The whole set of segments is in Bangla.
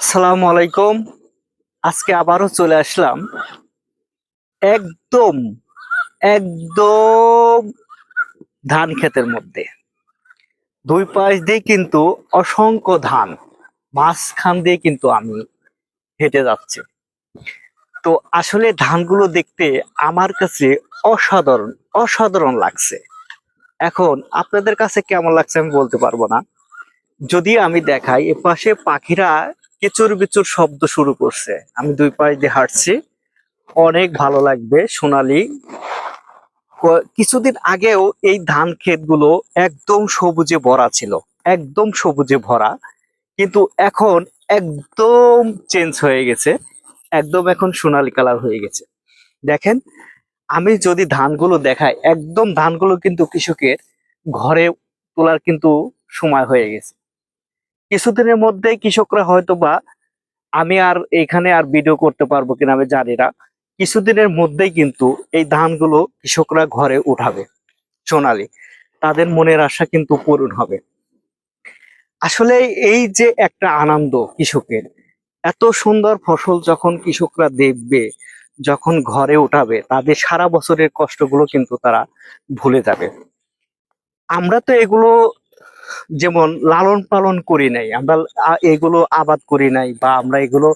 আসসালামু আলাইকুম। আজকে আবারও চলে আসলাম। একদম একদম ধান ক্ষেতের মধ্যে। দুই পাশ দিয়ে কিন্তু অসংখ্য ধান, মাঝখান দিয়ে কিন্তু আমি হেঁটে যাচ্ছি। তো আসলে ধানগুলো দেখতে আমার কাছে অসাধারণ অসাধারণ লাগছে। এখন আপনাদের কাছে কেমন লাগছে আমি বলতে পারব না। যদি আমি দেখাই এ পাশে পাখিরা কেচুর বিচুর শব্দ শুরু করছে। আমি দুই পাশ দিয়ে হাঁটছি। অনেক ভালো লাগবে সোনালি। কিছুদিন আগেও এই ধান ক্ষেতগুলো একদম সবুজে ভরা ছিল। একদম সবুজে ভরা। কিন্তু এখন একদম চেঞ্জ হয়ে গেছে। একদম এখন সোনালি কালার হয়ে গেছে। দেখেন, আমি যদি ধানগুলো দেখাই, একদম ধানগুলো কিন্তু কৃষকের ঘরে তোলার কিন্তু সময় হয়ে গেছে। কিছুদিনের মধ্যে কৃষকরা হয়তো বা আমি আর এখানে আর ভিডিও করতে পারব কিনা আমি জানি না। কিছুদিনের মধ্যেই কিন্তু এই ধানগুলো কৃষকরা ঘরে উঠাবে, সোনালি। তাদের মনের আশা কিন্তু পূরণ হবে। আসলে এই যে একটা আনন্দ কৃষকের, এত সুন্দর ফসল যখন কৃষকরা দেখবে, যখন ঘরে উঠাবে, তাদের সারা বছরের কষ্টগুলো কিন্তু তারা ভুলে যাবে। আমরা তো এগুলো যেমন লালন পালন করি নাই, আমরা এগুলো আবাদ করি নাই বা আমরা এগুলো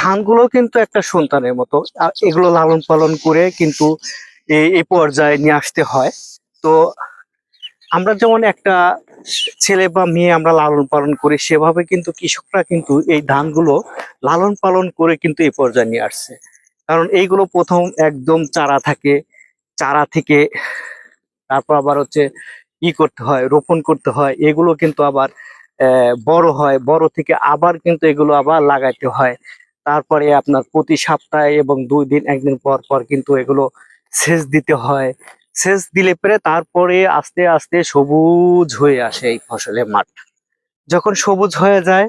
ধানগুলো কিন্তু একটা সন্তানের মতো এগুলো লালন পালন করে কিন্তু এই পর্যায়ে নিয়ে আসতে হয়। তো আমরা যেমন একটা ছেলে বা মেয়ে আমরা লালন পালন করি, সেভাবে কিন্তু কৃষকরা কিন্তু এই ধানগুলো লালন পালন করে কিন্তু এই পর্যায়ে নিয়ে আসছে। কারণ এইগুলো প্রথম একদম চারা থাকে, চারা থেকে তারপর আবার হচ্ছে ই করতে হয়, রোপণ করতে হয়, এগুলো কিন্তু আবার বড় হয়, বড় থেকে আবার কিন্তু এগুলো আবার লাগাইতে হয়। তারপরে আপনার প্রতি সপ্তাহে এবং দুই দিন, একদিন পর পর কিন্তু এগুলো সেচ দিতে হয়। সেচ দিলে পরে তারপরে আস্তে আস্তে সবুজ হয়ে আসে এই ফসলের মাঠ। যখন সবুজ হয়ে যায়,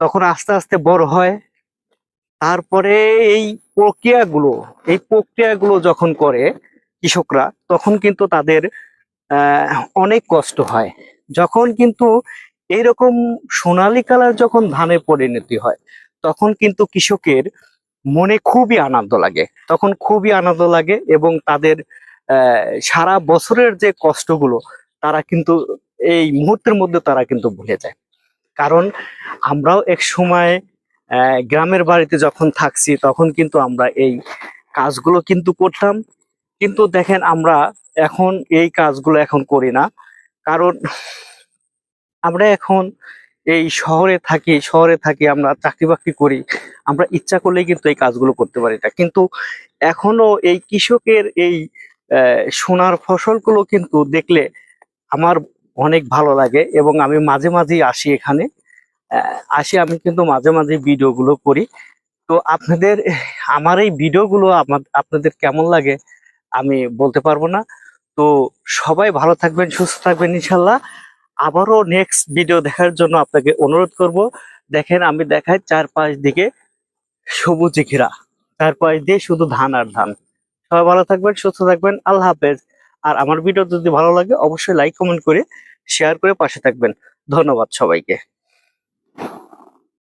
তখন আস্তে আস্তে বড় হয়। তারপরে এই প্রক্রিয়াগুলো এই প্রক্রিয়াগুলো যখন করে কৃষকরা, তখন কিন্তু তাদের অনেক কষ্ট হয়। যখন কিন্তু এইরকম সোনালী কালার যখন ধানে পরিণতি হয়, তখন কিন্তু কৃষকের মনে খুবই আনন্দ লাগে। তখন খুবই আনন্দ লাগে এবং তাদের সারা বছরের যে কষ্টগুলো, তারা কিন্তু এই মুহূর্তের মধ্যে তারা কিন্তু ভুলে যায়। কারণ আমরাও এক সময় গ্রামের বাড়িতে যখন থাকছি, তখন কিন্তু আমরা এই কাজগুলো কিন্তু করতাম। কিন্তু দেখেন আমরা এখন এই কাজগুলো এখন করি না। কারণ আমরা এখন এই শহরে থাকি শহরে থাকি, আমরা চাকরি বাকরি করি, আমরা ইচ্ছা করলেই কিন্তু এই কাজগুলো করতে পারি না। কিন্তু এখনও এই কৃষকের এই সোনার ফসলগুলো কিন্তু দেখলে আমার অনেক ভালো লাগে এবং আমি মাঝে মাঝেই আসি এখানে। আসি আমি কিন্তু মাঝে মাঝে ভিডিওগুলো করি। তো আপনাদের, আমার এই ভিডিওগুলো আপনাদের কেমন লাগে আমি বলতে পারব না। তো সবাই ভালো থাকবেন, সুস্থ থাকবেন ইনশাল্লাহ। আবারও নেক্সট ভিডিও দেখার জন্য আপনাকে অনুরোধ করব। দেখেন আমি দেখাই চারপাশ দিকে সবুজে ঘেরা। চারপাশ দিয়ে শুধু ধান আর ধান। সবাই ভালো থাকবেন, সুস্থ থাকবেন, আল্লাহ হাফেজ। আর আমার ভিডিও যদি ভালো লাগে, অবশ্যই লাইক কমেন্ট করে শেয়ার করে পাশে থাকবেন। ধন্যবাদ সবাইকে।